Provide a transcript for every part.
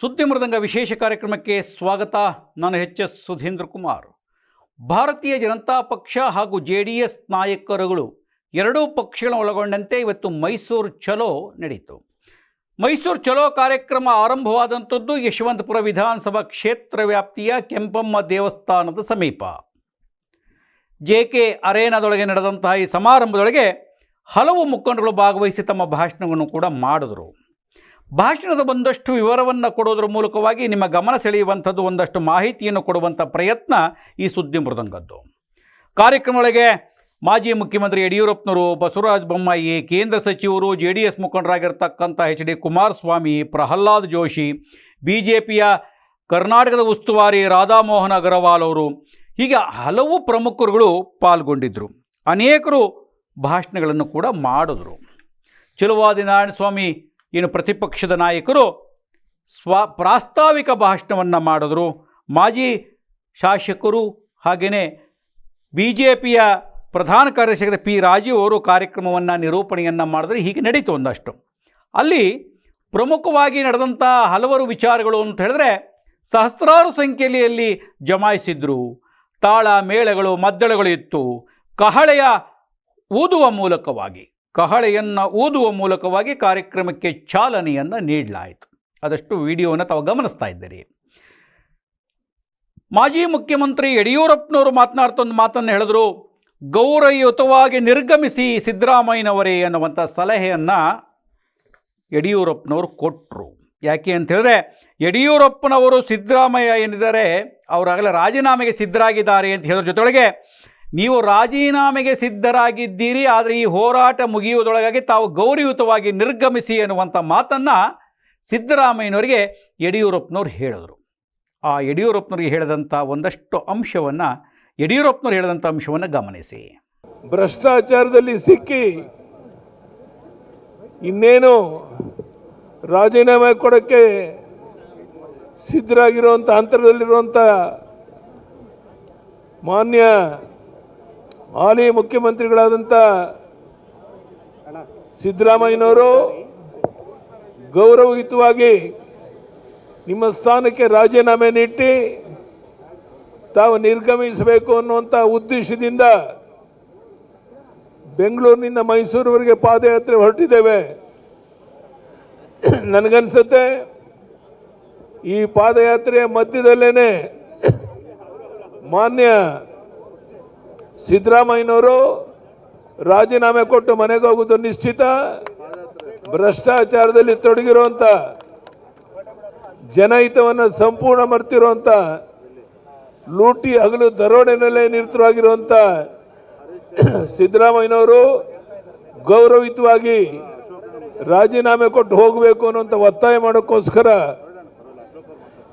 ಸುದ್ದಿ ಮೃದಂಗ ವಿಶೇಷ ಕಾರ್ಯಕ್ರಮಕ್ಕೆ ಸ್ವಾಗತ. ನಾನು ಎಚ್ ಎಸ್ ಸುಧೀಂದ್ರ ಕುಮಾರ್. ಭಾರತೀಯ ಜನತಾ ಪಕ್ಷ ಹಾಗೂ ಜೆ ಡಿ ಎಸ್ ನಾಯಕರುಗಳು ಎರಡೂ ಪಕ್ಷಗಳನ್ನು ಒಳಗೊಂಡಂತೆ ಇವತ್ತು ಮೈಸೂರು ಚಲೋ ನಡೆಯಿತು ಮೈಸೂರು ಚಲೋ ಕಾರ್ಯಕ್ರಮ ಆರಂಭವಾದಂಥದ್ದು ಯಶವಂತಪುರ ವಿಧಾನಸಭಾ ಕ್ಷೇತ್ರ ವ್ಯಾಪ್ತಿಯ ಕೆಂಪಮ್ಮ ದೇವಸ್ಥಾನದ ಸಮೀಪ. ಜೆ ಕೆ ಅರೇನಾದೊಳಗೆ ನಡೆದಂತಹ ಈ ಸಮಾರಂಭದೊಳಗೆ ಹಲವು ಮುಖಂಡರು ಭಾಗವಹಿಸಿ ತಮ್ಮ ಭಾಷಣವನ್ನು ಕೂಡ ಮಾಡಿದರು. ಭಾಷಣದ ಒಂದಷ್ಟು ವಿವರವನ್ನು ಕೊಡೋದ್ರ ಮೂಲಕವಾಗಿ ನಿಮ್ಮ ಗಮನ ಸೆಳೆಯುವಂಥದ್ದು ಒಂದಷ್ಟು ಮಾಹಿತಿಯನ್ನು ಕೊಡುವಂಥ ಪ್ರಯತ್ನ ಈ ಸುದ್ದಿ ಮೃದಂಗದ್ದು ಕಾರ್ಯಕ್ರಮದೊಳಗೆ ಮಾಜಿ ಮುಖ್ಯಮಂತ್ರಿ ಯಡಿಯೂರಪ್ಪನವರು, ಬಸವರಾಜ ಬೊಮ್ಮಾಯಿ, ಕೇಂದ್ರ ಸಚಿವರು J D S ಮುಖಂಡರಾಗಿರ್ತಕ್ಕಂಥ H D Kumaraswamy, Pralhad Joshi B J ಪಿಯ ಕರ್ನಾಟಕದ ಉಸ್ತುವಾರಿ ರಾಧಾಮೋಹನ್ ಅಗರವಾಲ್ ಅವರು ಹೀಗೆ ಹಲವು ಪ್ರಮುಖರುಗಳು ಪಾಲ್ಗೊಂಡಿದ್ದರು ಅನೇಕರು ಭಾಷಣಗಳನ್ನು ಕೂಡ ಮಾಡಿದ್ರು. ಚಲುವಾದಿ ನಾರಾಯಣ ಏನು ಪ್ರತಿಪಕ್ಷದ ನಾಯಕರು ಸ್ವ ಪ್ರಾಸ್ತಾವಿಕ ಭಾಷಣವನ್ನು ಮಾಡಿದ್ರು. ಮಾಜಿ ಶಾಸಕರು ಹಾಗೆಯೇ ಬಿ ಜೆ ಪಿಯ ಪ್ರಧಾನ ಕಾರ್ಯದರ್ಶಿ ಪಿ ರಾಜೀವ್ ಅವರು ಕಾರ್ಯಕ್ರಮವನ್ನು ನಿರೂಪಣೆಯನ್ನು ಮಾಡಿದ್ರೆ ಹೀಗೆ ನಡೀತು ಒಂದಷ್ಟು. ಅಲ್ಲಿ ಪ್ರಮುಖವಾಗಿ ನಡೆದಂಥ ಹಲವಾರು ವಿಚಾರಗಳು ಅಂತ ಹೇಳಿದ್ರೆ ಸಹಸ್ರಾರು ಸಂಖ್ಯೆಯಲ್ಲಿ ಅಲ್ಲಿ ಜಮಾಯಿಸಿದ್ರು. ತಾಳ ಮೇಳಗಳು, ಮದ್ದಳೆಗಳು ಇತ್ತು. ಕಹಳೆಯ ಊದುವ ಮೂಲಕವಾಗಿ. ಕಹಳೆಯನ್ನು ಊದುವ ಮೂಲಕವಾಗಿ ಕಾರ್ಯಕ್ರಮಕ್ಕೆ ಚಾಲನೆಯನ್ನು ನೀಡಲಾಯಿತು. ಅದಷ್ಟು ವಿಡಿಯೋವನ್ನು ತಾವು ಗಮನಿಸ್ತಾ ಇದ್ದೀರಿ. ಮಾಜಿ ಮುಖ್ಯಮಂತ್ರಿ ಯಡಿಯೂರಪ್ಪನವರು ಮಾತನಾಡ್ತಾ ಒಂದು ಮಾತನ್ನು ಹೇಳಿದ್ರು, ಗೌರವಯುತವಾಗಿ ನಿರ್ಗಮಿಸಿ ಸಿದ್ದರಾಮಯ್ಯನವರೇ ಅನ್ನುವಂಥ ಸಲಹೆಯನ್ನು ಯಡಿಯೂರಪ್ಪನವರು ಕೊಟ್ಟರು ಯಾಕೆ ಅಂತ ಹೇಳಿದ್ರೆ, ಯಡಿಯೂರಪ್ಪನವರು ಸಿದ್ದರಾಮಯ್ಯ ಏನಿದ್ದಾರೆ, ಅವರಾಗಲೇ ರಾಜೀನಾಮೆಗೆ ಸಿದ್ಧರಾಗಿದ್ದಾರೆ ಅಂತ ಹೇಳೋದ್ರ ಜೊತೆಗೆ ನೀವು ರಾಜೀನಾಮೆಗೆ ಸಿದ್ಧರಾಗಿದ್ದೀರಿ, ಆದರೆ ಈ ಹೋರಾಟ ಮುಗಿಯುವುದೊಳಗಾಗಿ ತಾವು ಗೌರವಯುತವಾಗಿ ನಿರ್ಗಮಿಸಿ ಎನ್ನುವಂಥ ಮಾತನ್ನು ಸಿದ್ದರಾಮಯ್ಯನವರಿಗೆ ಯಡಿಯೂರಪ್ಪನವ್ರು ಹೇಳಿದರು. ಆ ಯಡಿಯೂರಪ್ಪನವ್ರಿಗೆ ಹೇಳಿದಂಥ ಒಂದಷ್ಟು ಅಂಶವನ್ನು, ಯಡಿಯೂರಪ್ಪನವ್ರು ಹೇಳಿದಂಥ ಅಂಶವನ್ನು ಗಮನಿಸಿ. ಭ್ರಷ್ಟಾಚಾರದಲ್ಲಿ ಸಿಕ್ಕಿ ಇನ್ನೇನು ರಾಜೀನಾಮೆ ಕೊಡೋಕ್ಕೆ ಸಿದ್ಧರಾಗಿರುವಂಥ ಅಂತರದಲ್ಲಿರುವಂಥ ಮಾನ್ಯ ಹಾಲಿ ಮುಖ್ಯಮಂತ್ರಿಗಳಾದಂಥ ಸಿದ್ದರಾಮಯ್ಯನವರು ಗೌರವಯುತವಾಗಿ ನಿಮ್ಮ ಸ್ಥಾನಕ್ಕೆ ರಾಜೀನಾಮೆ ನೀಡಿ ತಾವು ನಿರ್ಗಮಿಸಬೇಕು ಅನ್ನುವಂಥ ಉದ್ದೇಶದಿಂದ ಬೆಂಗಳೂರಿನಿಂದ ಮೈಸೂರುವರೆಗೆ ಪಾದಯಾತ್ರೆ ಹೊರಟಿದ್ದೇವೆ. ನನಗನ್ಸುತ್ತೆ ಈ ಪಾದಯಾತ್ರೆಯ ಮಧ್ಯದಲ್ಲೇನೆ ಮಾನ್ಯ ಸಿದ್ದರಾಮಯ್ಯನವರು ರಾಜೀನಾಮೆ ಕೊಟ್ಟು ಮನೆಗೆ ಹೋಗುವುದು ನಿಶ್ಚಿತ? ಭ್ರಷ್ಟಾಚಾರದಲ್ಲಿ ತೊಡಗಿರುವಂಥ ಜನಹಿತವನ್ನು ಸಂಪೂರ್ಣ ಮರ್ತಿರುವಂಥ ಲೂಟಿ, ಹಗಲು, ದರೋಡೆನಲ್ಲೇ ನಿರತರಾಗಿರುವಂಥ ಸಿದ್ದರಾಮಯ್ಯನವರು ಗೌರವಯುತವಾಗಿ ರಾಜೀನಾಮೆ ಕೊಟ್ಟು ಹೋಗಬೇಕು ಅನ್ನುವಂಥ ಒತ್ತಾಯ ಮಾಡೋಕ್ಕೋಸ್ಕರ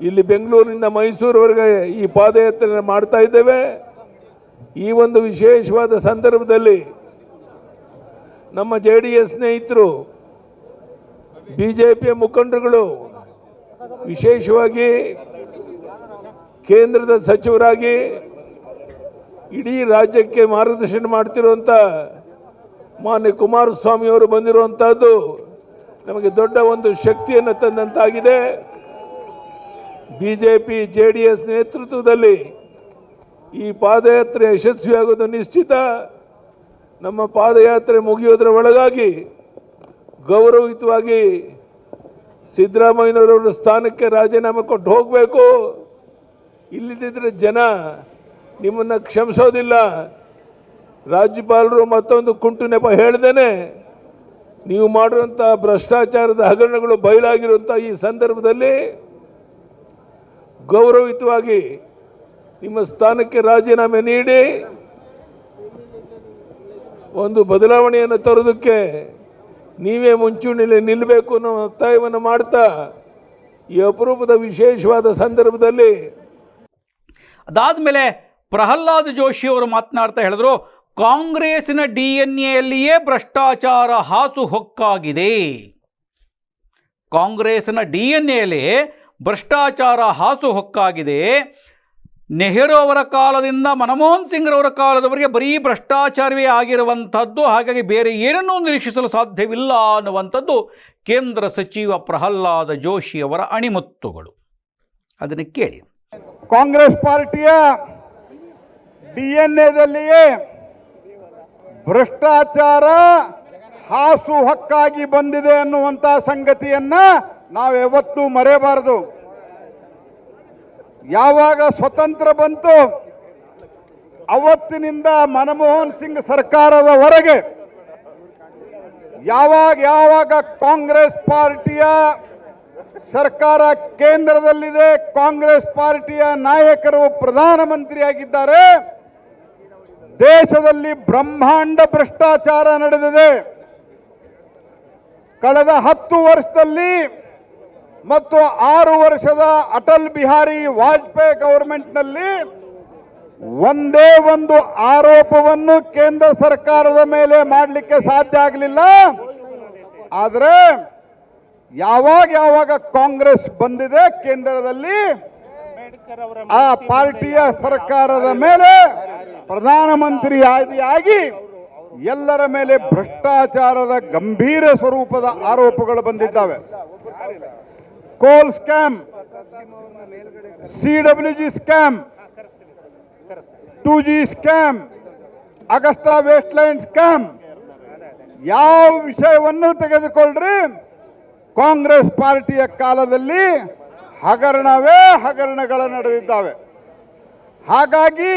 ಇಲ್ಲಿ ಬೆಂಗಳೂರಿನಿಂದ ಮೈಸೂರುವರೆಗೆ ಈ ಪಾದಯಾತ್ರೆ ಮಾಡ್ತಾ ಇದ್ದೇವೆ. ಈ ಒಂದು ವಿಶೇಷವಾದ ಸಂದರ್ಭದಲ್ಲಿ ನಮ್ಮ ಜೆ ಡಿ ಎಸ್ ಸ್ನೇಹಿತರು ಬಿ ಜೆ ಪಿಯ ಮುಖಂಡರುಗಳು, ವಿಶೇಷವಾಗಿ ಕೇಂದ್ರದ ಸಚಿವರಾಗಿ ಇಡೀ ರಾಜ್ಯಕ್ಕೆ ಮಾರ್ಗದರ್ಶನ ಮಾಡ್ತಿರುವಂಥ ಮಾನ್ಯ ಕುಮಾರಸ್ವಾಮಿಯವರು ಅವರು ಬಂದಿರುವಂತಹದ್ದು ನಮಗೆ ದೊಡ್ಡ ಒಂದು ಶಕ್ತಿಯನ್ನು ತಂದಂತಾಗಿದೆ. B J P J D S ನೇತೃತ್ವದಲ್ಲಿ ಈ ಪಾದಯಾತ್ರೆ ಯಶಸ್ವಿಯಾಗೋದು ನಿಶ್ಚಿತ. ನಮ್ಮ ಪಾದಯಾತ್ರೆ ಮುಗಿಯೋದರ ಒಳಗಾಗಿ ಗೌರವಯುತವಾಗಿ ಸಿದ್ದರಾಮಯ್ಯನವರವರ ಸ್ಥಾನಕ್ಕೆ ರಾಜೀನಾಮೆ ಕೊಟ್ಟು ಹೋಗಬೇಕು. ಇಲ್ಲದಿದ್ದರೆ ಜನ ನಿಮ್ಮನ್ನು ಕ್ಷಮಿಸೋದಿಲ್ಲ. ರಾಜ್ಯಪಾಲರು ಮತ್ತೊಂದು ಕುಂಟು ನೆಪ ಹೇಳ್ದೇನೆ, ನೀವು ಮಾಡುವಂಥ ಭ್ರಷ್ಟಾಚಾರದ ಹಗರಣಗಳು ಬಯಲಾಗಿರುವಂಥ ಈ ಸಂದರ್ಭದಲ್ಲಿ ಗೌರವಯುತವಾಗಿ ನಿಮ್ಮ ಸ್ಥಾನಕ್ಕೆ ರಾಜೀನಾಮೆ ನೀಡಿ ಒಂದು ಬದಲಾವಣೆಯನ್ನು ತರೋದಕ್ಕೆ ನೀವೇ ಮುಂಚೂಣಿಯಲ್ಲಿ ನಿಲ್ಲಬೇಕು ಅನ್ನೋ ಒತ್ತಾಯವನ್ನು ಮಾಡ್ತಾ ಈ ಅಪರೂಪದ ವಿಶೇಷವಾದ ಸಂದರ್ಭದಲ್ಲಿ ಅದಾದಮೇಲೆ ಪ್ರಹ್ಲಾದ್ ಜೋಶಿ ಅವರು ಮಾತನಾಡ್ತಾ ಹೇಳಿದ್ರು ಕಾಂಗ್ರೆಸ್ನ ಡಿ ಎನ್ ಎಯಲ್ಲಿಯೇ ಭ್ರಷ್ಟಾಚಾರ ಹಾಸು ಹೊಕ್ಕಾಗಿದೆ. ಕಾಂಗ್ರೆಸ್ನ ಡಿ ಎನ್ ಎಲ್ಲಿ ಭ್ರಷ್ಟಾಚಾರ ಹಾಸು ಹೊಕ್ಕಾಗಿದೆ. ನೆಹರು ಅವರ ಕಾಲದಿಂದ ಮನಮೋಹನ್ ಸಿಂಗ್ರವರ ಕಾಲದವರೆಗೆ ಬರೀ ಭ್ರಷ್ಟಾಚಾರವೇ ಆಗಿರುವಂಥದ್ದು, ಹಾಗಾಗಿ ಬೇರೆ ಏನನ್ನೂ ನಿರೀಕ್ಷಿಸಲು ಸಾಧ್ಯವಿಲ್ಲ ಅನ್ನುವಂಥದ್ದು ಕೇಂದ್ರ ಸಚಿವ ಪ್ರಹ್ಲಾದ ಜೋಶಿ ಅವರ ಅಣಿಮುತ್ತುಗಳು. ಅದನ್ನು ಕೇಳಿ. ಕಾಂಗ್ರೆಸ್ ಪಾರ್ಟಿಯ ಡಿಎನ್ಎದಲ್ಲಿಯೇ ಭ್ರಷ್ಟಾಚಾರ ಹಾಸು ಹಕ್ಕಾಗಿ ಬಂದಿದೆ ಅನ್ನುವಂಥ ಸಂಗತಿಯನ್ನ ನಾವು ಯಾವತ್ತೂ ಮರೆಯಬಾರದು ಯಾವಾಗ ಸ್ವತಂತ್ರ ಬಂತು ಅವತ್ತಿನಿಂದ ಮನಮೋಹನ್ ಸಿಂಗ್ ಸರ್ಕಾರದವರೆಗೆ ಯಾವಾಗ ಯಾವಾಗ ಕಾಂಗ್ರೆಸ್ ಪಾರ್ಟಿಯ ಸರ್ಕಾರ ಕೇಂದ್ರದಲ್ಲಿದೆ, ಕಾಂಗ್ರೆಸ್ ಪಾರ್ಟಿಯ ನಾಯಕರು ಪ್ರಧಾನಮಂತ್ರಿಯಾಗಿದ್ದಾರೆ, ದೇಶದಲ್ಲಿ ಬ್ರಹ್ಮಾಂಡ ಭ್ರಷ್ಟಾಚಾರ ನಡೆದಿದೆ. ಕಳೆದ ಹತ್ತು ವರ್ಷದಲ್ಲಿ ಮತ್ತು ಆರು ವರ್ಷದ ಅಟಲ್ ಬಿಹಾರಿ ವಾಜಪೇಯಿ ಗೌರ್ಮೆಂಟ್ನಲ್ಲಿ ಒಂದೇ ಒಂದು ಆರೋಪವನ್ನು ಕೇಂದ್ರ ಸರ್ಕಾರದ ಮೇಲೆ ಮಾಡಲಿಕ್ಕೆ ಸಾಧ್ಯ ಆಗಲಿಲ್ಲ. ಆದರೆ ಯಾವಾಗ ಯಾವಾಗ ಕಾಂಗ್ರೆಸ್ ಬಂದಿದೆ ಕೇಂದ್ರದಲ್ಲಿ ಆ ಪಾರ್ಟಿಯ ಸರ್ಕಾರದ ಮೇಲೆ ಪ್ರಧಾನಮಂತ್ರಿ ಆದಿಯಾಗಿ ಎಲ್ಲರ ಮೇಲೆ ಭ್ರಷ್ಟಾಚಾರದ ಗಂಭೀರ ಸ್ವರೂಪದ ಆರೋಪಗಳು ಬಂದಿದ್ದಾವೆ. Coal scam C W G scam two G scam Agusta Westland scam ಯಾವ ವಿಷಯವನ್ನು ತೆಗೆದುಕೊಳ್ಳ್ರಿ ಕಾಂಗ್ರೆಸ್ ಪಾರ್ಟಿಯ ಕಾಲದಲ್ಲಿ ಹಗರಣವೇ ಹಗರಣಗಳು ನಡೆದಿದ್ದಾವೆ ಹಾಗಾಗಿ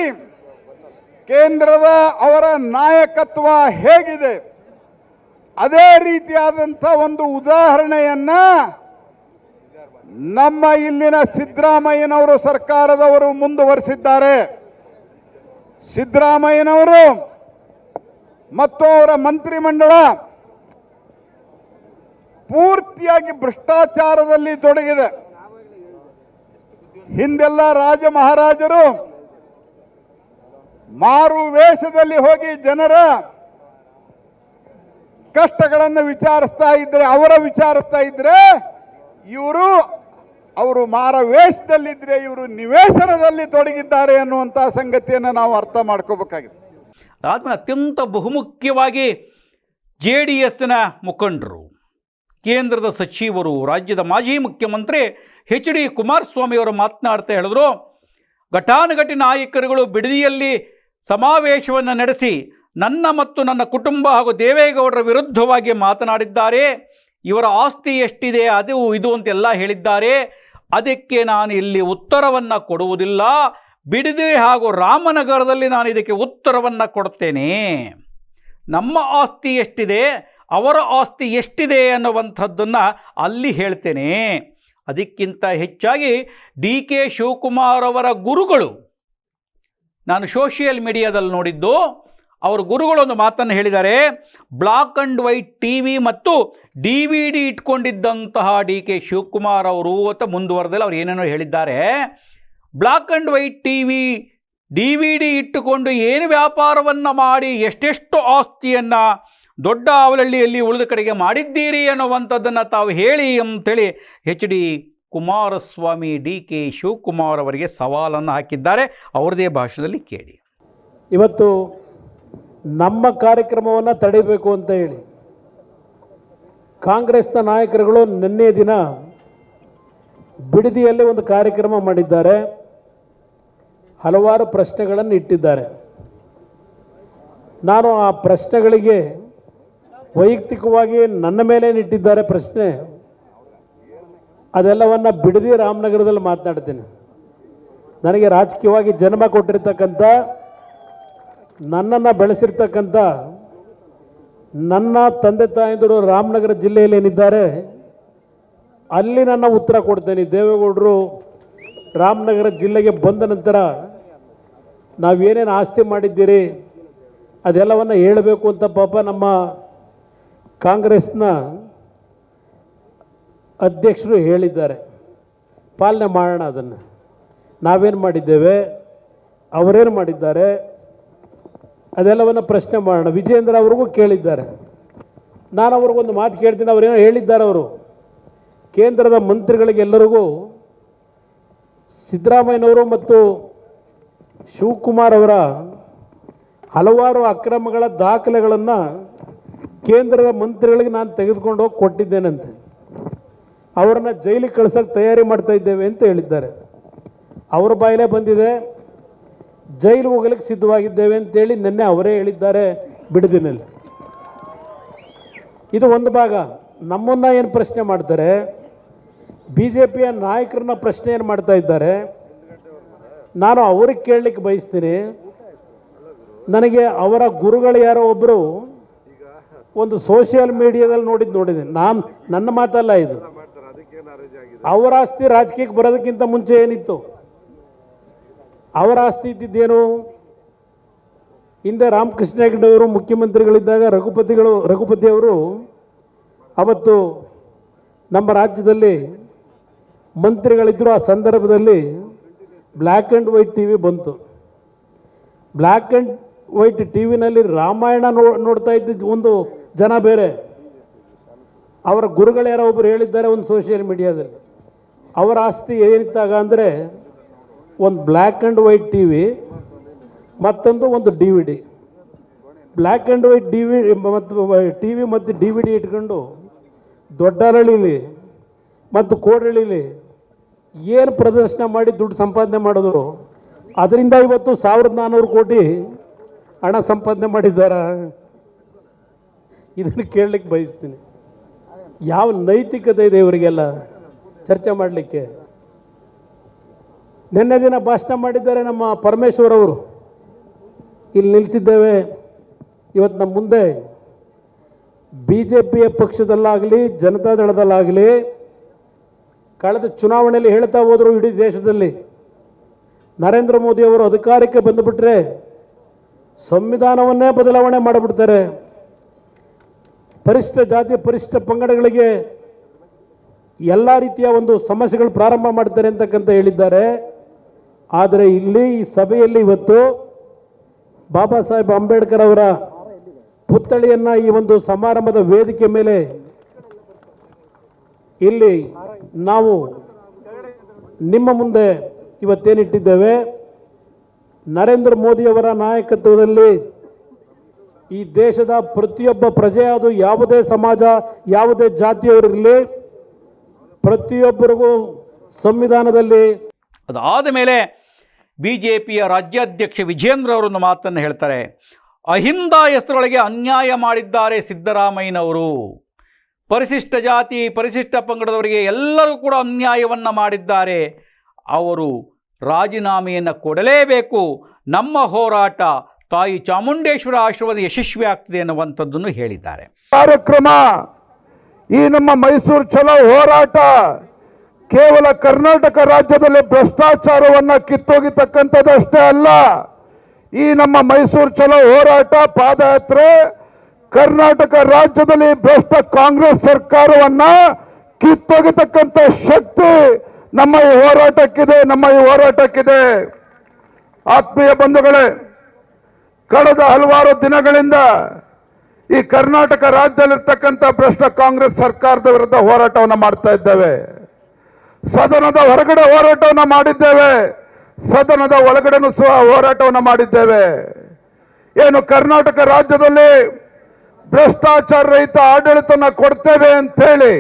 ಕೇಂದ್ರದ ಅವರ ನಾಯಕತ್ವ ಹೇಗಿದೆ? ಅದೇ ರೀತಿಯಾದಂಥ ಒಂದು ಉದಾಹರಣೆಯನ್ನ ನಮ್ಮ ಇಲ್ಲಿನ ಸಿದ್ದರಾಮಯ್ಯನವರು ಸರ್ಕಾರದವರು ಮುಂದುವರೆಸಿದ್ದಾರೆ. ಸಿದ್ದರಾಮಯ್ಯನವರು ಮತ್ತು ಅವರ ಮಂತ್ರಿಮಂಡಲ ಪೂರ್ತಿಯಾಗಿ ಭ್ರಷ್ಟಾಚಾರದಲ್ಲಿ ತೊಡಗಿದೆ. ಹಿಂದೆಲ್ಲ ರಾಜ ಮಹಾರಾಜರು ಮಾರು ವೇಷದಲ್ಲಿ ಹೋಗಿ ಜನರ ಕಷ್ಟಗಳನ್ನು ವಿಚಾರಿಸ್ತಾ ಇದ್ರೆ, ಅವರ ವಿಚಾರಿಸ್ತಾ ಇದ್ರೆ ಇವರು ಅವರು ಮಾರ ವೇಷದಲ್ಲಿದ್ರೆ ಇವರು ನಿವೇಶನದಲ್ಲಿ ತೊಡಗಿದ್ದಾರೆ ಅನ್ನುವಂಥ ಸಂಗತಿಯನ್ನು ನಾವು ಅರ್ಥ ಮಾಡ್ಕೋಬೇಕಾಗಿದೆ. ಅದಾದ್ಮೇಲೆ ಅತ್ಯಂತ ಬಹುಮುಖ್ಯವಾಗಿ ಜೆ ಡಿ ಎಸ್ನ ಮುಖಂಡರು, ಕೇಂದ್ರದ ಸಚಿವರು, ರಾಜ್ಯದ ಮಾಜಿ ಮುಖ್ಯಮಂತ್ರಿ ಎಚ್ ಡಿ ಕುಮಾರಸ್ವಾಮಿ ಅವರು ಮಾತನಾಡ್ತಾ ಹೇಳಿದ್ರು, ಘಟಾನುಘಟಿ ನಾಯಕರುಗಳು ಬಿಡದಿಯಲ್ಲಿ ಸಮಾವೇಶವನ್ನು ನಡೆಸಿ ನನ್ನ ಮತ್ತು ನನ್ನ ಕುಟುಂಬ ಹಾಗೂ ದೇವೇಗೌಡರ ವಿರುದ್ಧವಾಗಿ ಮಾತನಾಡಿದ್ದಾರೆ. ಇವರ ಆಸ್ತಿ ಎಷ್ಟಿದೆ ಅದು ಇದು ಅಂತೆಲ್ಲ ಹೇಳಿದ್ದಾರೆ. ಅದಕ್ಕೆ ನಾನು ಇಲ್ಲಿ ಉತ್ತರವನ್ನು ಕೊಡುವುದಿಲ್ಲ. ಬಿಡದೆ ಹಾಗೂ ರಾಮನಗರದಲ್ಲಿ ನಾನು ಇದಕ್ಕೆ ಉತ್ತರವನ್ನು ಕೊಡ್ತೇನೆ ನಮ್ಮ ಆಸ್ತಿ ಎಷ್ಟಿದೆ, ಅವರ ಆಸ್ತಿ ಎಷ್ಟಿದೆ ಅನ್ನುವಂಥದ್ದನ್ನು ಅಲ್ಲಿ ಹೇಳ್ತೇನೆ. ಅದಕ್ಕಿಂತ ಹೆಚ್ಚಾಗಿ ಡಿ ಕೆ ಶಿವಕುಮಾರ್ ಅವರ ಗುರುಗಳು ನಾನು ಸೋಷಿಯಲ್ ಮೀಡಿಯಾದಲ್ಲಿ ನೋಡಿದ್ದು ಅವ್ರ ಗುರುಗಳೊಂದು ಮಾತನ್ನು ಹೇಳಿದ್ದಾರೆ, black and white T V ಮತ್ತು ಡಿ ವಿ ಡಿ ಇಟ್ಕೊಂಡಿದ್ದಂತಹ ಡಿ ಕೆ ಶಿವಕುಮಾರ್ ಅವರು ಅಂತ ಮುಂದುವರೆದಲ್ಲಿ ಅವ್ರು ಏನೇನೋ ಹೇಳಿದ್ದಾರೆ. Black and white T V, D V D ಇಟ್ಟುಕೊಂಡು ಏನು ವ್ಯಾಪಾರವನ್ನು ಮಾಡಿ ಎಷ್ಟೆಷ್ಟು ಆಸ್ತಿಯನ್ನು ದೊಡ್ಡ ಅವಲಳ್ಳಿಯಲ್ಲಿ ಉಳಿದ ಕಡೆಗೆ ಮಾಡಿದ್ದೀರಿ ಅನ್ನುವಂಥದ್ದನ್ನು ತಾವು ಹೇಳಿ ಅಂತೇಳಿ H D Kumaraswamy, D K Shivakumar ಅವರಿಗೆ ಸವಾಲನ್ನು ಹಾಕಿದ್ದಾರೆ. ಅವರದೇ ಭಾಷೆಯಲ್ಲಿ ಕೇಳಿ. ಇವತ್ತು ನಮ್ಮ ಕಾರ್ಯಕ್ರಮವನ್ನು ತಡೀಬೇಕು ಅಂತ ಹೇಳಿ ಕಾಂಗ್ರೆಸ್ನ ನಾಯಕರುಗಳು ನಿನ್ನೆ ದಿನ ಬಿಡದಿಯಲ್ಲಿ ಒಂದು ಕಾರ್ಯಕ್ರಮ ಮಾಡಿದ್ದಾರೆ. ಹಲವಾರು ಪ್ರಶ್ನೆಗಳನ್ನು ಇಟ್ಟಿದ್ದಾರೆ. ನಾನು ಆ ಪ್ರಶ್ನೆಗಳಿಗೆ ವೈಯಕ್ತಿಕವಾಗಿ ನನ್ನ ಮೇಲೆ ಇಟ್ಟಿದ್ದಾರೆ ಪ್ರಶ್ನೆ, ಅದೆಲ್ಲವನ್ನ ಬಿಡದಿ ರಾಮನಗರದಲ್ಲಿ ಮಾತನಾಡ್ತೀನಿ. ನನಗೆ ರಾಜಕೀಯವಾಗಿ ಜನ್ಮ ಕೊಟ್ಟಿರ್ತಕ್ಕಂಥ ನನ್ನನ್ನು ಬೆಳೆಸಿರ್ತಕ್ಕಂಥ ನನ್ನ ತಂದೆ ತಾಯಂದಿರು ರಾಮನಗರ ಜಿಲ್ಲೆಯಲ್ಲಿ ಏನಿದ್ದಾರೆ, ಅಲ್ಲಿ ನನ್ನ ಉತ್ತರ ಕೊಡ್ತೇನೆ. ದೇವೇಗೌಡರು ರಾಮನಗರ ಜಿಲ್ಲೆಗೆ ಬಂದ ನಂತರ ನಾವೇನೇನು ಆಸ್ತಿ ಮಾಡಿದ್ದೀರಿ, ಅದೆಲ್ಲವನ್ನು ಹೇಳಬೇಕು ಅಂತ ಪಾಪ ನಮ್ಮ ಕಾಂಗ್ರೆಸ್ನ ಅಧ್ಯಕ್ಷರು ಹೇಳಿದ್ದಾರೆ. ಪಾಲನೆ ಮಾಡೋಣ ಅದನ್ನು. ನಾವೇನು ಮಾಡಿದ್ದೇವೆ, ಅವರೇನು ಮಾಡಿದ್ದಾರೆ ಅದೆಲ್ಲವನ್ನು ಪ್ರಶ್ನೆ ಮಾಡೋಣ. ವಿಜೇಂದ್ರ ಅವ್ರಿಗೂ ಕೇಳಿದ್ದಾರೆ. ನಾನು ಅವ್ರಿಗೊಂದು ಮಾತು ಕೇಳ್ತೀನಿ. ಅವರೇನೋ ಹೇಳಿದ್ದಾರೆ ಅವರು. ಕೇಂದ್ರದ ಮಂತ್ರಿಗಳಿಗೆಲ್ಲರಿಗೂ ಸಿದ್ದರಾಮಯ್ಯನವರು ಮತ್ತು ಶಿವಕುಮಾರ್ ಅವರ ಹಲವಾರು ಅಕ್ರಮಗಳ ದಾಖಲೆಗಳನ್ನು ಕೇಂದ್ರದ ಮಂತ್ರಿಗಳಿಗೆ ನಾನು ತೆಗೆದುಕೊಂಡು ಹೋಗಿ ಕೊಟ್ಟಿದ್ದೇನಂತೆ. ಅವರನ್ನು ಜೈಲಿಗೆ ಕಳ್ಸೋಕ್ಕೆ ತಯಾರಿ ಮಾಡ್ತಾ ಇದ್ದೇವೆ ಅಂತ ಹೇಳಿದ್ದಾರೆ. ಅವ್ರ ಬಾಯಲ್ಲೇ ಬಂದಿದೆ. ಜೈಲು ಹೋಗಲಿಕ್ಕೆ ಸಿದ್ಧವಾಗಿದ್ದೇವೆ ಅಂತೇಳಿ ನಿನ್ನೆ ಅವರೇ ಹೇಳಿದ್ದಾರೆ ಬಿಡುದಿನಲ್ಲಿ. ಇದು ಒಂದು ಭಾಗ. ನಮ್ಮನ್ನ ಏನು ಪ್ರಶ್ನೆ ಮಾಡ್ತಾರೆ? ಬಿ ಜೆ ಪಿಯ ನಾಯಕರನ್ನ ಪ್ರಶ್ನೆ ಏನು ಮಾಡ್ತಾ ಇದ್ದಾರೆ? ನಾನು ಅವ್ರಿಗೆ ಕೇಳಲಿಕ್ಕೆ ಬಯಸ್ತೀನಿ. ನನಗೆ ಅವರ ಗುರುಗಳು ಯಾರೋ ಒಬ್ಬರು ಒಂದು ಸೋಷಿಯಲ್ ಮೀಡಿಯಾದಲ್ಲಿ ನೋಡಿದ್ದು ನೋಡಿದ್ದೀನಿ. ನಾನು ನನ್ನ ಮಾತಲ್ಲ ಇದು. ಅವರ ಆಸ್ತಿ ರಾಜಕೀಯಕ್ಕೆ ಬರೋದಕ್ಕಿಂತ ಮುಂಚೆ ಏನಿತ್ತು? ಅವರ ಆಸ್ತಿ ಇದ್ದಿದ್ದೇನು? ಹಿಂದೆ ರಾಮಕೃಷ್ಣ ಹೆಗಡೆ ಅವರು ಮುಖ್ಯಮಂತ್ರಿಗಳಿದ್ದಾಗ ರಘುಪತಿಗಳು ರಘುಪತಿ ಅವರು ಅವತ್ತು ನಮ್ಮ ರಾಜ್ಯದಲ್ಲಿ ಮಂತ್ರಿಗಳಿದ್ದರು ಆ ಸಂದರ್ಭದಲ್ಲಿ black and white T V ಬಂತು. ಬ್ಲ್ಯಾಕ್ ಆ್ಯಂಡ್ ವೈಟ್ ಟಿ ವಿನಲ್ಲಿ ರಾಮಾಯಣ ನೋ, ನೋಡ್ತಾ ಇದ್ದ ಒಂದು ಜನ ಬೇರೆ. ಅವರ ಗುರುಗಳು ಯಾರೋ ಒಬ್ಬರು ಹೇಳಿದ್ದಾರೆ ಒಂದು ಸೋಷಿಯಲ್ ಮೀಡಿಯಾದಲ್ಲಿ ಅವರ ಆಸ್ತಿ ಏನಿತ್ತಾಗ ಅಂದರೆ ಒಂದು black and white T V ಮತ್ತೊಂದು ಒಂದು D V D. Black and white D V, ಮತ್ತು ಟಿ ವಿ ಮತ್ತು ಡಿ ವಿ ಡಿ ಇಟ್ಕೊಂಡು ದೊಡ್ಡರಳಿಲಿ ಮತ್ತು ಕೋಡಳಿಲಿ ಏನು ಪ್ರದರ್ಶನ ಮಾಡಿ ದುಡ್ಡು ಸಂಪಾದನೆ ಮಾಡಿದ್ರು, ಅದರಿಂದ ಇವತ್ತು ಸಾವಿರದ ನಾನ್ನೂರು ಕೋಟಿ ಹಣ ಸಂಪಾದನೆ ಮಾಡಿದ್ದಾರ? ಇದನ್ನು ಕೇಳಲಿಕ್ಕೆ ಬಯಸ್ತೀನಿ. ಯಾವ ನೈತಿಕತೆ ಇದೆ ಇವರಿಗೆಲ್ಲ? ಚರ್ಚೆ ಮಾಡಲಿಕ್ಕೆ? ನಿನ್ನೆ ದಿನ ಭಾಷಣ ಮಾಡಿದ್ದಾರೆ ನಮ್ಮ ಪರಮೇಶ್ವರ್ ಅವರು ಇಲ್ಲಿ ನಿಲ್ಲಿಸಿದ್ದೇವೆ. ಇವತ್ತು ನಮ್ಮ ಮುಂದೆ ಬಿ ಜೆ ಪಿಯ ಪಕ್ಷದಲ್ಲಾಗಲಿ ಜನತಾದಳದಲ್ಲಾಗಲಿ ಕಳೆದ ಚುನಾವಣೆಯಲ್ಲಿ ಹೇಳ್ತಾ ಹೋದರು ಇಡೀ ದೇಶದಲ್ಲಿ. ನರೇಂದ್ರ ಮೋದಿ ಅವರು ಅಧಿಕಾರಕ್ಕೆ ಬಂದುಬಿಟ್ರೆ ಸಂವಿಧಾನವನ್ನೇ ಬದಲಾವಣೆ ಮಾಡಿಬಿಡ್ತಾರೆ. ಪರಿಷ್ಠ ಜಾತಿ, ಪರಿಷ್ಠ ಪಂಗಡಗಳಿಗೆ ಎಲ್ಲ ರೀತಿಯ ಒಂದು ಸಮಸ್ಯೆಗಳು ಪ್ರಾರಂಭ ಮಾಡ್ತಾರೆ ಅಂತಕ್ಕಂಥ ಹೇಳಿದ್ದಾರೆ. ಆದರೆ ಇಲ್ಲಿ ಈ ಸಭೆಯಲ್ಲಿ ಇವತ್ತು ಬಾಬಾ ಸಾಹೇಬ್ ಅಂಬೇಡ್ಕರ್ ಅವರ ಪುತ್ಥಳಿಯನ್ನ ಈ ಒಂದು ಸಮಾರಂಭದ ವೇದಿಕೆ ಮೇಲೆ ಇಲ್ಲಿ ನಾವು ನಿಮ್ಮ ಮುಂದೆ ಇವತ್ತೇನಿಟ್ಟಿದ್ದೇವೆ. ನರೇಂದ್ರ ಮೋದಿಯವರ ನಾಯಕತ್ವದಲ್ಲಿ ಈ ದೇಶದ ಪ್ರತಿಯೊಬ್ಬ ಪ್ರಜೆ ಯಾವುದೇ ಸಮಾಜ, ಯಾವುದೇ ಜಾತಿಯವರಿರಲಿ ಪ್ರತಿಯೊಬ್ಬರಿಗೂ ಸಂವಿಧಾನದಲ್ಲಿ ಅದಾದ ಮೇಲೆ ಬಿ ಜೆ ಪಿಯ ರಾಜ್ಯಾಧ್ಯಕ್ಷ ವಿಜೇಂದ್ರ ಅವರೊಂದು ಮಾತನ್ನು ಹೇಳ್ತಾರೆ, ಅಹಿಂದ ಹೆಸರೊಳಗೆ ಅನ್ಯಾಯ ಮಾಡಿದ್ದಾರೆ ಸಿದ್ದರಾಮಯ್ಯನವರು. ಪರಿಶಿಷ್ಟ ಜಾತಿ, ಪರಿಶಿಷ್ಟ ಪಂಗಡದವರಿಗೆ ಎಲ್ಲರೂ ಕೂಡ ಅನ್ಯಾಯವನ್ನು ಮಾಡಿದ್ದಾರೆ. ಅವರು ರಾಜೀನಾಮೆಯನ್ನು ಕೊಡಲೇಬೇಕು. ನಮ್ಮ ಹೋರಾಟ ತಾಯಿ ಚಾಮುಂಡೇಶ್ವರ ಆಶೀರ್ವಾದ ಯಶಸ್ವಿ ಆಗ್ತದೆ ಅನ್ನುವಂಥದ್ದನ್ನು ಹೇಳಿದ್ದಾರೆ. ಕಾರ್ಯಕ್ರಮ ಈ ನಮ್ಮ ಮೈಸೂರು ಚಲೋ ಹೋರಾಟ. ಕೇವಲ ಕರ್ನಾಟಕ ರಾಜ್ಯದಲ್ಲಿ ಭ್ರಷ್ಟಾಚಾರವನ್ನ ಕಿತ್ತೊಗಿತಕ್ಕಂಥದ್ದಷ್ಟೇ ಅಲ್ಲ. ಈ ನಮ್ಮ ಮೈಸೂರು ಚಲೋ ಹೋರಾಟ, ಪಾದಯಾತ್ರೆ, ಕರ್ನಾಟಕ ರಾಜ್ಯದಲ್ಲಿ ಭ್ರಷ್ಟ ಕಾಂಗ್ರೆಸ್ ಸರ್ಕಾರವನ್ನ ಕಿತ್ತೊಗಿತಕ್ಕಂಥ ಶಕ್ತಿ ನಮ್ಮ ಈ ಹೋರಾಟಕ್ಕಿದೆ, ನಮ್ಮ ಈ ಹೋರಾಟಕ್ಕಿದೆ. ಆತ್ಮೀಯ ಬಂಧುಗಳೇ, ಕಳೆದ ಹಲವಾರು ದಿನಗಳಿಂದ ಈ ಕರ್ನಾಟಕ ರಾಜ್ಯದಲ್ಲಿರ್ತಕ್ಕಂಥ ಭ್ರಷ್ಟ ಕಾಂಗ್ರೆಸ್ ಸರ್ಕಾರದ ವಿರುದ್ಧ ಹೋರಾಟವನ್ನು ಮಾಡ್ತಾ ಇದ್ದೇವೆ. ಸದನದ ಹೊರಗಡೆ ಹೋರಾಟವನ್ನು ಮಾಡಿದ್ದೇವೆ. ಸದನದ ಒಳಗಡೆನೂ ಸಹ ಹೋರಾಟವನ್ನು ಮಾಡಿದ್ದೇವೆ. ಏನು ಕರ್ನಾಟಕ ರಾಜ್ಯದಲ್ಲಿ ಭ್ರಷ್ಟಾಚಾರ ರಹಿತ ಆಡಳಿತನ ಕೊಡ್ತೇವೆ ಅಂತೇಳಿ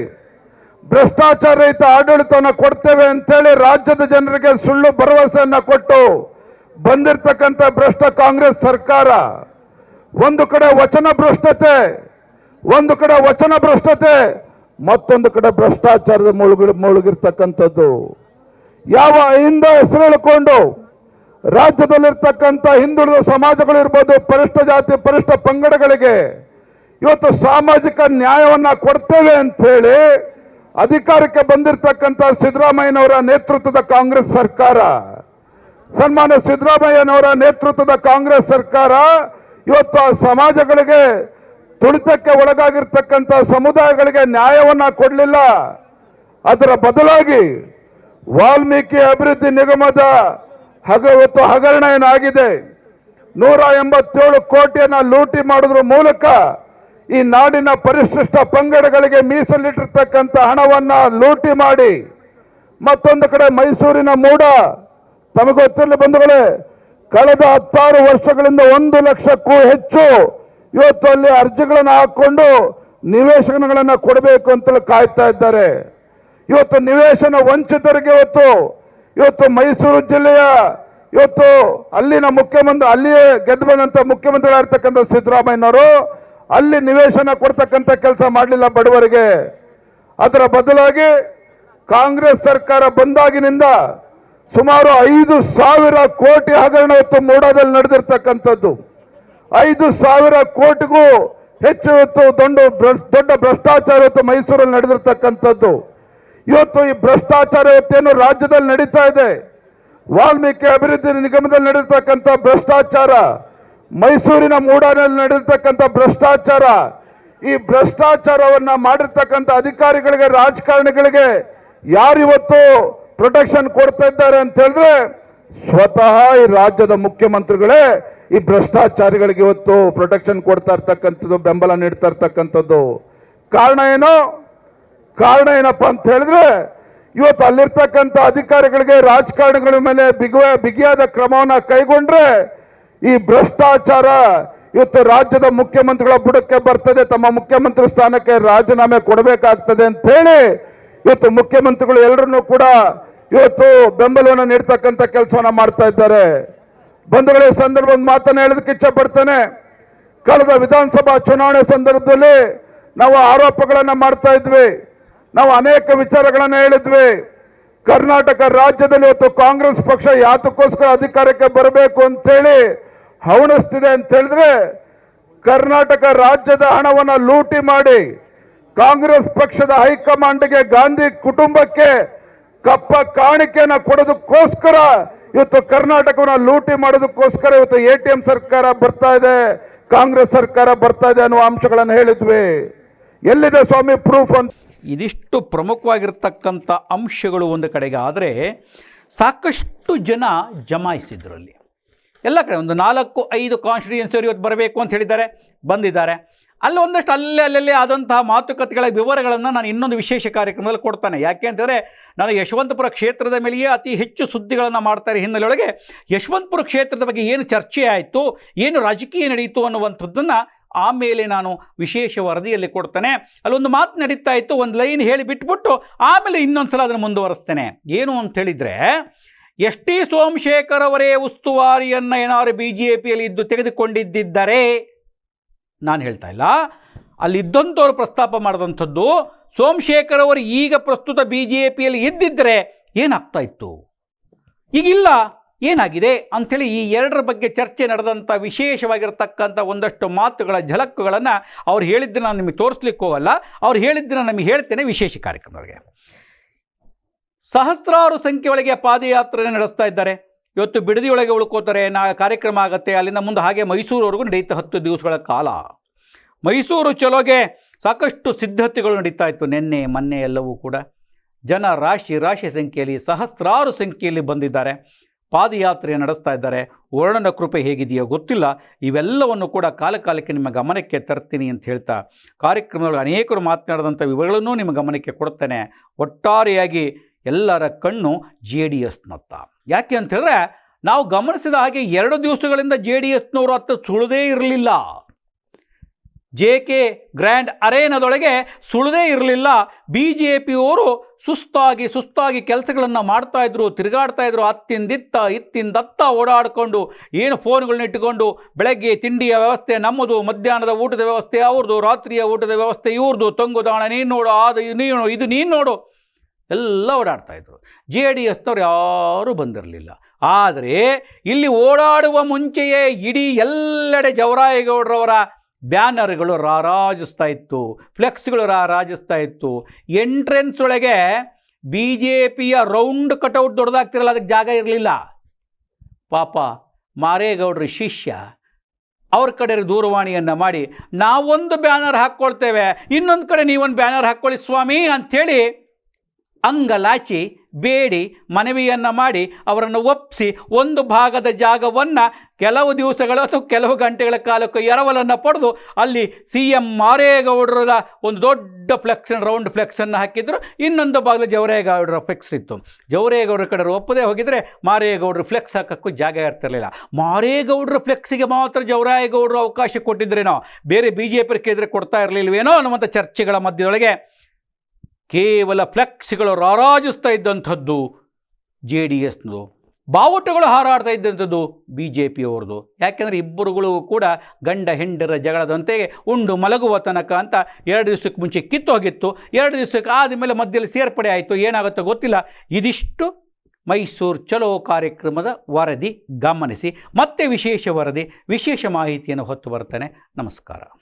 ಭ್ರಷ್ಟಾಚಾರ ರಹಿತ ಆಡಳಿತವನ್ನು ಕೊಡ್ತೇವೆ ಅಂತೇಳಿ ರಾಜ್ಯದ ಜನರಿಗೆ ಸುಳ್ಳು ಭರವಸೆಯನ್ನ ಕೊಟ್ಟು ಬಂದಿರತಕ್ಕಂಥ ಭ್ರಷ್ಟ ಕಾಂಗ್ರೆಸ್ ಸರ್ಕಾರ, ಒಂದು ಕಡೆ ವಚನ ಭ್ರಷ್ಟತೆ ಒಂದು ಕಡೆ ವಚನ ಭ್ರಷ್ಟತೆ ಮತ್ತೊಂದು ಕಡೆ ಭ್ರಷ್ಟಾಚಾರದ ಮುಳುಗಿ ಮುಳುಗಿರ್ತಕ್ಕಂಥದ್ದು. ಯಾವ ಹಿಂದ ಹೆಸರು ಹೇಳಿಕೊಂಡು ರಾಜ್ಯದಲ್ಲಿರ್ತಕ್ಕಂಥ ಹಿಂದುಳಿದ ಸಮಾಜಗಳು ಇರ್ಬೋದು ಪರಿಷ್ಠ ಜಾತಿ, ಪರಿಷ್ಠ ಪಂಗಡಗಳಿಗೆ ಇವತ್ತು ಸಾಮಾಜಿಕ ನ್ಯಾಯವನ್ನ ಕೊಡ್ತೇವೆ ಅಂತ ಹೇಳಿ ಅಧಿಕಾರಕ್ಕೆ ಬಂದಿರತಕ್ಕಂಥ ಸಿದ್ದರಾಮಯ್ಯನವರ ನೇತೃತ್ವದ ಕಾಂಗ್ರೆಸ್ ಸರ್ಕಾರ. ಸನ್ಮಾನ್ಯ ಸಿದ್ದರಾಮಯ್ಯನವರ ನೇತೃತ್ವದ ಕಾಂಗ್ರೆಸ್ ಸರ್ಕಾರ ಇವತ್ತು ಆ ಸಮಾಜಗಳಿಗೆ ತುಳಿತಕ್ಕೆ ಒಳಗಾಗಿರ್ತಕ್ಕಂಥ ಸಮುದಾಯಗಳಿಗೆ ನ್ಯಾಯವನ್ನ ಕೊಡಲಿಲ್ಲ. ಅದರ ಬದಲಾಗಿ ವಾಲ್ಮೀಕಿ ಅಭಿವೃದ್ಧಿ ನಿಗಮದ ಇವತ್ತು ಹಗರಣ ಏನಾಗಿದೆ ನೂರ ಎಂಬತ್ತೇಳು ಕೋಟಿಯನ್ನ ಲೂಟಿ ಮಾಡೋದ್ರ ಮೂಲಕ ಈ ನಾಡಿನ ಪರಿಶಿಷ್ಟ ಪಂಗಡಗಳಿಗೆ ಮೀಸಲಿಟ್ಟಿರ್ತಕ್ಕಂಥ ಹಣವನ್ನ ಲೂಟಿ ಮಾಡಿ ಮತ್ತೊಂದು ಕಡೆ ಮೈಸೂರಿನ ಮೂಡ. ತಮಗೆ ಗೊತ್ತಿರಲಿ ಬಂಧುಗಳೇ, ಕಳೆದ ಹತ್ತಾರು ವರ್ಷಗಳಿಂದ ಒಂದು ಲಕ್ಷಕ್ಕೂ ಹೆಚ್ಚು ಇವತ್ತು ಅಲ್ಲಿ ಅರ್ಜಿಗಳನ್ನು ಹಾಕೊಂಡು ನಿವೇಶನಗಳನ್ನು ಕೊಡಬೇಕು ಅಂತೇಳಿ ಕಾಯ್ತಾ ಇದ್ದಾರೆ. ಇವತ್ತು ನಿವೇಶನ ವಂಚಿತರಿಗೆ ಇವತ್ತು ಇವತ್ತು ಮೈಸೂರು ಜಿಲ್ಲೆಯ, ಇವತ್ತು ಅಲ್ಲಿನ ಮುಖ್ಯಮಂತ್ರಿ, ಅಲ್ಲಿಯೇ ಗೆದ್ದು ಬಂದಂತ ಮುಖ್ಯಮಂತ್ರಿಗಳಾಗಿರ್ತಕ್ಕಂಥ ಸಿದ್ದರಾಮಯ್ಯನವರು ಅಲ್ಲಿ ನಿವೇಶನ ಕೊಡ್ತಕ್ಕಂಥ ಕೆಲಸ ಮಾಡಲಿಲ್ಲ ಬಡವರಿಗೆ. ಅದರ ಬದಲಾಗಿ ಕಾಂಗ್ರೆಸ್ ಸರ್ಕಾರ ಬಂದಾಗಿನಿಂದ ಸುಮಾರು ಐದು ಸಾವಿರ ಕೋಟಿ ಹಗರಣ ಇವತ್ತು ಮೂಡಾದಲ್ಲಿ ನಡೆದಿರ್ತಕ್ಕಂಥದ್ದು. ಐದು ಸಾವಿರ ಕೋಟಿಗೂ ಹೆಚ್ಚು ಇವತ್ತು ದೊಡ್ಡ ದೊಡ್ಡ ಭ್ರಷ್ಟಾಚಾರ ಇವತ್ತು ಮೈಸೂರಲ್ಲಿ ನಡೆದಿರ್ತಕ್ಕಂಥದ್ದು. ಇವತ್ತು ಈ ಭ್ರಷ್ಟಾಚಾರ ಇವತ್ತೇನು ರಾಜ್ಯದಲ್ಲಿ ನಡೀತಾ ಇದೆ. ವಾಲ್ಮೀಕಿ ಅಭಿವೃದ್ಧಿ ನಿಗಮದಲ್ಲಿ ನಡೆದಿರ್ತಕ್ಕಂಥ ಭ್ರಷ್ಟಾಚಾರ, ಮೈಸೂರಿನ ಮೂಡಾನಲ್ಲಿ ನಡೆದಿರ್ತಕ್ಕಂಥ ಭ್ರಷ್ಟಾಚಾರ, ಈ ಭ್ರಷ್ಟಾಚಾರವನ್ನ ಮಾಡಿರ್ತಕ್ಕಂಥ ಅಧಿಕಾರಿಗಳಿಗೆ, ರಾಜಕಾರಣಿಗಳಿಗೆ ಯಾರಿವತ್ತು ಪ್ರೊಟೆಕ್ಷನ್ ಕೊಡ್ತಾ ಇದ್ದಾರೆ ಅಂತ ಹೇಳಿದ್ರೆ ಸ್ವತಃ ಈ ರಾಜ್ಯದ ಮುಖ್ಯಮಂತ್ರಿಗಳೇ ಈ ಭ್ರಷ್ಟಾಚಾರಿಗಳಿಗೆ ಇವತ್ತು ಪ್ರೊಟೆಕ್ಷನ್ ಕೊಡ್ತಾ ಇರ್ತಕ್ಕಂಥದ್ದು, ಬೆಂಬಲ ನೀಡ್ತಾ ಇರ್ತಕ್ಕಂಥದ್ದು. ಕಾರಣ ಏನು? ಕಾರಣ ಏನಪ್ಪಾ ಅಂತ ಹೇಳಿದ್ರೆ, ಇವತ್ತು ಅಲ್ಲಿರ್ತಕ್ಕಂಥ ಅಧಿಕಾರಿಗಳಿಗೆ ರಾಜಕಾರಣಿಗಳ ಮೇಲೆ ಬಿಗುವ, ಬಿಗಿಯಾದ ಕ್ರಮವನ್ನ ಕೈಗೊಂಡ್ರೆ, ಈ ಭ್ರಷ್ಟಾಚಾರ ಇವತ್ತು ರಾಜ್ಯದ ಮುಖ್ಯಮಂತ್ರಿಗಳ ಬುಡಕ್ಕೆ ಬರ್ತದೆ, ತಮ್ಮ ಮುಖ್ಯಮಂತ್ರಿ ಸ್ಥಾನಕ್ಕೆ ರಾಜೀನಾಮೆ ಕೊಡಬೇಕಾಗ್ತದೆ ಅಂತ ಹೇಳಿ, ಇವತ್ತು ಮುಖ್ಯಮಂತ್ರಿಗಳು ಎಲ್ಲರನ್ನೂ ಕೂಡ ಇವತ್ತು ಬೆಂಬಲವನ್ನು ನೀಡ್ತಕ್ಕಂಥ ಕೆಲಸವನ್ನ ಮಾಡ್ತಾ ಇದ್ದಾರೆ. ಬಂಧುಗಳ ಸಂದರ್ಭ ಒಂದು ಮಾತನ್ನ ಹೇಳೋದಕ್ಕೆ ಇಚ್ಛೆ ಪಡ್ತೇನೆ ಕಳೆದ ವಿಧಾನಸಭಾ ಚುನಾವಣೆ ಸಂದರ್ಭದಲ್ಲಿ ನಾವು ಆರೋಪಗಳನ್ನ ಮಾಡ್ತಾ ಇದ್ವಿ. ನಾವು ಅನೇಕ ವಿಚಾರಗಳನ್ನ ಹೇಳಿದ್ವಿ. ಕರ್ನಾಟಕ ರಾಜ್ಯದಲ್ಲಿ ಇವತ್ತು ಕಾಂಗ್ರೆಸ್ ಪಕ್ಷ ಯಾತಕ್ಕೋಸ್ಕರ ಅಧಿಕಾರಕ್ಕೆ ಬರಬೇಕು ಅಂತೇಳಿ ಹವಣಿಸ್ತಿದೆ ಅಂತ ಹೇಳಿದ್ರೆ ಕರ್ನಾಟಕ ರಾಜ್ಯದ ಹಣವನ್ನ ಲೂಟಿ ಮಾಡಿ ಕಾಂಗ್ರೆಸ್ ಪಕ್ಷದ ಹೈಕಮಾಂಡ್ಗೆ ಗಾಂಧಿ ಕುಟುಂಬಕ್ಕೆ ಕಪ್ಪ ಕಾಣಿಕೆಯನ್ನ ಕೊಡೋದಕ್ಕೋಸ್ಕರ ಇವತ್ತು ಕರ್ನಾಟಕವನ್ನ ಲೂಟಿ ಮಾಡೋದಕ್ಕೋಸ್ಕರ ಇವತ್ತು ಎ ಟಿ ಎಂ ಸರ್ಕಾರ ಬರ್ತಾ ಇದೆ, ಕಾಂಗ್ರೆಸ್ ಸರ್ಕಾರ ಬರ್ತಾ ಇದೆ ಅನ್ನುವ ಅಂಶಗಳನ್ನು ಹೇಳಿದ್ವಿ. ಎಲ್ಲಿದೆ ಸ್ವಾಮಿ ಪ್ರೂಫ್ ಅಂತ? ಇದಿಷ್ಟು ಪ್ರಮುಖವಾಗಿರ್ತಕ್ಕಂಥ ಅಂಶಗಳು ಒಂದು ಕಡೆಗೆ, ಆದರೆ ಸಾಕಷ್ಟು ಜನ ಜಮಾಯಿಸಿದ್ರಲ್ಲಿ ಎಲ್ಲ ಕಡೆ ಒಂದು ನಾಲ್ಕು, ಐದು ಕಾನ್ಸ್ಟಿಟ್ಯೂನ್ಸಿಯವರು ಇವತ್ತು ಬರಬೇಕು ಅಂತ ಹೇಳಿದ್ದಾರೆ, ಬಂದಿದ್ದಾರೆ. ಅಲ್ಲಿ ಒಂದಷ್ಟು ಅಲ್ಲೇ ಅಲ್ಲಲ್ಲಿ ಆದಂತಹ ಮಾತುಕತೆಗಳ ವಿವರಗಳನ್ನು ನಾನು ಇನ್ನೊಂದು ವಿಶೇಷ ಕಾರ್ಯಕ್ರಮದಲ್ಲಿ ಕೊಡ್ತಾನೆ. ಯಾಕೆ ಅಂತಂದರೆ ನಾನು ಯಶವಂತಪುರ ಕ್ಷೇತ್ರದ ಮೇಲೆಯೇ ಅತಿ ಹೆಚ್ಚು ಸುದ್ದಿಗಳನ್ನು ಮಾಡ್ತಾರೆ ಹಿನ್ನೆಲೆಯೊಳಗೆ ಯಶವಂತಪುರ ಕ್ಷೇತ್ರದ ಬಗ್ಗೆ ಏನು ಚರ್ಚೆ ಆಯಿತು, ಏನು ರಾಜಕೀಯ ನಡೆಯಿತು ಅನ್ನುವಂಥದ್ದನ್ನು ಆಮೇಲೆ ನಾನು ವಿಶೇಷ ವರದಿಯಲ್ಲಿ ಕೊಡ್ತೇನೆ. ಅಲ್ಲೊಂದು ಮಾತು ನಡೀತಾ ಇತ್ತು, ಒಂದು ಲೈನ್ ಹೇಳಿ ಬಿಟ್ಬಿಟ್ಟು ಆಮೇಲೆ ಇನ್ನೊಂದು ಸಲ ಅದನ್ನು ಮುಂದುವರಿಸ್ತೇನೆ. ಏನು ಅಂತ ಹೇಳಿದರೆ, ಎಸ್ ಟಿ ಸೋಮಶೇಖರ್ ಅವರೇ ಉಸ್ತುವಾರಿಯನ್ನು ಏನಾದರೂ ಬಿ ಜೆ ಪಿಯಲ್ಲಿ ಇದ್ದು ತೆಗೆದುಕೊಂಡಿದ್ದರೆ ನಾನು ಹೇಳ್ತಾ ಇಲ್ಲ. ಅಲ್ಲಿದ್ದಂಥವ್ರು ಪ್ರಸ್ತಾಪ ಮಾಡಿದಂಥದ್ದು ಸೋಮಶೇಖರ್ ಅವರು ಈಗ ಪ್ರಸ್ತುತ ಬಿ ಜೆ ಪಿಯಲ್ಲಿ ಇದ್ದಿದ್ದರೆ ಏನಾಗ್ತಾ ಇತ್ತು? ಈಗಿಲ್ಲ, ಏನಾಗಿದೆ ಅಂಥೇಳಿ ಈ ಎರಡರ ಬಗ್ಗೆ ಚರ್ಚೆ ನಡೆದಂಥ ವಿಶೇಷವಾಗಿರ್ತಕ್ಕಂಥ ಒಂದಷ್ಟು ಮಾತುಗಳ ಝಲಕ್ಕುಗಳನ್ನು ಅವ್ರು ಹೇಳಿದ್ದನ್ನು ನಾನು ನಿಮಗೆ ತೋರಿಸ್ಲಿಕ್ಕೆ ಹೋಗಲ್ಲ. ಅವ್ರು ಹೇಳಿದ್ದನ್ನು ನಮಗೆ ಹೇಳ್ತೇನೆ ವಿಶೇಷ ಕಾರ್ಯಕ್ರಮಗಳಿಗೆ ಸಹಸ್ರಾರು ಸಂಖ್ಯೆ ಒಳಗೆ ಪಾದಯಾತ್ರೆ ನಡೆಸ್ತಾ ಇದ್ದಾರೆ. ಇವತ್ತು ಬಿಡದಿಯೊಳಗೆ ಉಳ್ಕೋತಾರೆ, ನಾ ಕಾರ್ಯಕ್ರಮ ಆಗುತ್ತೆ, ಅಲ್ಲಿಂದ ಮುಂದೆ ಹಾಗೆ ಮೈಸೂರವರೆಗೂ ನಡೆಯುತ್ತೆ ಹತ್ತು ದಿವಸಗಳ ಕಾಲ. ಮೈಸೂರು ಚಲೋಗೆ ಸಾಕಷ್ಟು ಸಿದ್ಧತೆಗಳು ನಡೀತಾ ಇತ್ತು, ನಿನ್ನೆ, ಮೊನ್ನೆ ಎಲ್ಲವೂ ಕೂಡ. ಜನ ರಾಶಿ ರಾಶಿ ಸಂಖ್ಯೆಯಲ್ಲಿ ಸಹಸ್ರಾರು ಸಂಖ್ಯೆಯಲ್ಲಿ ಬಂದಿದ್ದಾರೆ. ಪಾದಯಾತ್ರೆ ನಡೆಸ್ತಾ ಇದ್ದಾರೆ. ವರ್ಣನ ಕೃಪೆ ಹೇಗಿದೆಯೋ ಗೊತ್ತಿಲ್ಲ. ಇವೆಲ್ಲವನ್ನು ಕೂಡ ಕಾಲಕಾಲಕ್ಕೆ ನಿಮ್ಮ ಗಮನಕ್ಕೆ ತರ್ತೀನಿ ಅಂತ ಹೇಳ್ತಾ ಕಾರ್ಯಕ್ರಮದಲ್ಲಿ ಅನೇಕರು ಮಾತನಾಡಿದಂಥ ವಿವರಗಳನ್ನು ನಿಮ್ಮ ಗಮನಕ್ಕೆ ಕೊಡ್ತೇನೆ ಒಟ್ಟಾರೆಯಾಗಿ ಎಲ್ಲರ ಕಣ್ಣು ಜೆ ಡಿ ಎಸ್ನತ್ತ. ಯಾಕೆ ಅಂತ ಹೇಳಿದ್ರೆ ನಾವು ಗಮನಿಸಿದ ಹಾಗೆ ಎರಡು ದಿವಸಗಳಿಂದ ಜೆ ಡಿ ಎಸ್ನವರು ಅತ್ತ ಸುಳದೇ ಇರಲಿಲ್ಲ. ಜೆ ಕೆ ಗ್ರ್ಯಾಂಡ್ ಅರೇನದೊಳಗೆ ಸುಳದೇ ಇರಲಿಲ್ಲ. ಬಿ ಜೆ ಪಿಯವರು ಸುಸ್ತಾಗಿ ಸುಸ್ತಾಗಿ ಕೆಲಸಗಳನ್ನು ಮಾಡ್ತಾ ಇದ್ರು, ತಿರುಗಾಡ್ತಾ ಇದ್ರು, ಅತ್ತಿಂದಿತ್ತ, ಇತ್ತಿಂದತ್ತ ಓಡಾಡಿಕೊಂಡು, ಏನು ಫೋನ್ಗಳನ್ನ ಇಟ್ಟುಕೊಂಡು, ಬೆಳಗ್ಗೆ ತಿಂಡಿಯ ವ್ಯವಸ್ಥೆ, ನಮ್ಮದು ಮಧ್ಯಾಹ್ನದ ಊಟದ ವ್ಯವಸ್ಥೆ, ಅವ್ರದ್ದು ರಾತ್ರಿಯ ಊಟದ ವ್ಯವಸ್ಥೆ, ಇವ್ರದ್ದು ತಂಗುದಾಣ, ನೀನು ನೋಡು ಅದು ನೀನು ಇದು ನೀನು ನೋಡು. ಎಲ್ಲ ಓಡಾಡ್ತಾ ಇದ್ರು. ಜೆ ಡಿ ಎಸ್ನವ್ರು ಯಾರೂ ಬಂದಿರಲಿಲ್ಲ. ಆದರೆ ಇಲ್ಲಿ ಓಡಾಡುವ ಮುಂಚೆಯೇ ಇಡೀ ಎಲ್ಲೆಡೆ ಜವರಾಯಗೌಡರವರ ಬ್ಯಾನರ್ಗಳು ರಾರಾಜಿಸ್ತಾ ಇತ್ತು. ಫ್ಲೆಕ್ಸ್ಗಳು ರಾರಾಜಿಸ್ತಾ ಇತ್ತು. ಎಂಟ್ರೆನ್ಸ್ ಒಳಗೆ ಬಿ ಜೆ ಪಿಯ ರೌಂಡ್ ಕಟೌಟ್ ದೊಡ್ಡದಾಗ್ತಿರಲ್ಲ, ಅದಕ್ಕೆ ಜಾಗ ಇರಲಿಲ್ಲ. ಪಾಪ ಮಾರೇಗೌಡರ ಶಿಷ್ಯ ಅವ್ರ ಕಡೆ ದೂರವಾಣಿಯನ್ನು ಮಾಡಿ, ನಾವೊಂದು ಬ್ಯಾನರ್ ಹಾಕ್ಕೊಳ್ತೇವೆ, ಇನ್ನೊಂದು ಕಡೆ ನೀವೊಂದು ಬ್ಯಾನರ್ ಹಾಕ್ಕೊಳ್ಳಿ ಸ್ವಾಮಿ ಅಂಥೇಳಿ ಅಂಗಲಾಚಿ ಬೇಡಿ ಮನವಿಯನ್ನು ಮಾಡಿ ಅವರನ್ನು ಒಪ್ಪಿಸಿ ಒಂದು ಭಾಗದ ಜಾಗವನ್ನು ಕೆಲವು ದಿವಸಗಳು ಅಥವಾ ಕೆಲವು ಗಂಟೆಗಳ ಕಾಲಕ್ಕೆ ಎರವಲನ್ನು ಪಡೆದು ಅಲ್ಲಿ ಸಿ ಎಂ ಮಾರೇಗೌಡರ ಒಂದು ದೊಡ್ಡ ಫ್ಲೆಕ್ಸ್, ರೌಂಡ್ ಫ್ಲೆಕ್ಸನ್ನು ಹಾಕಿದ್ರು. ಇನ್ನೊಂದು ಭಾಗದ ಜವರೇಗೌಡರ ಫ್ಲೆಕ್ಸ್ ಇತ್ತು. ಜವರೇಗೌಡರ ಕಡೆ ಒಪ್ಪದೇ ಹೋಗಿದರೆ ಮಾರೇಗೌಡರು ಫ್ಲೆಕ್ಸ್ ಹಾಕೋಕ್ಕೂ ಜಾಗ ಇರ್ತಿರಲಿಲ್ಲ. ಮಾರೇಗೌಡರ ಫ್ಲೆಕ್ಸಿಗೆ ಮಾತ್ರ ಜವರಾಯಗೌಡರು ಅವಕಾಶ ಕೊಟ್ಟಿದ್ರೇನೋ, ಬೇರೆ ಬಿ ಜೆ ಪಿ ಕೇಳಿದ್ರೆ ಕೊಡ್ತಾ ಇರಲಿಲ್ವೇನೋ ಅನ್ನುವಂಥ ಚರ್ಚೆಗಳ ಮಧ್ಯದೊಳಗೆ ಕೇವಲ ಫ್ಲೆಕ್ಸ್ಗಳು ರಾರಾಜಿಸ್ತಾ ಇದ್ದಂಥದ್ದು ಜೆ ಡಿ ಎಸ್ನದು. ಬಾವುಟಗಳು ಹಾರಾಡ್ತಾ ಇದ್ದಂಥದ್ದು ಬಿ ಜೆ ಪಿಯವ್ರದ್ದು. ಯಾಕೆಂದರೆ ಇಬ್ಬರುಗಳು ಕೂಡ ಗಂಡ ಹೆಂಡರ ಜಗಳದಂತೆ ಉಂಡು ಮಲಗುವ ತನಕ ಅಂತ ಎರಡು ದಿವಸಕ್ಕೆ ಮುಂಚೆ ಕಿತ್ತು ಹೋಗಿತ್ತು. ಎರಡು ದಿವಸಕ್ಕೆ ಆದಮೇಲೆ ಮಧ್ಯದಲ್ಲಿ ಸೇರ್ಪಡೆ ಆಯಿತು. ಏನಾಗುತ್ತೋ ಗೊತ್ತಿಲ್ಲ. ಇದಿಷ್ಟು ಮೈಸೂರು ಚಲೋ ಕಾರ್ಯಕ್ರಮದ ವರದಿ ಗಮನಿಸಿ. ಮತ್ತೆ ವಿಶೇಷ ವರದಿ, ವಿಶೇಷ ಮಾಹಿತಿಯನ್ನು ಹೊತ್ತು ಬರ್ತಾನೆ ನಮಸ್ಕಾರ.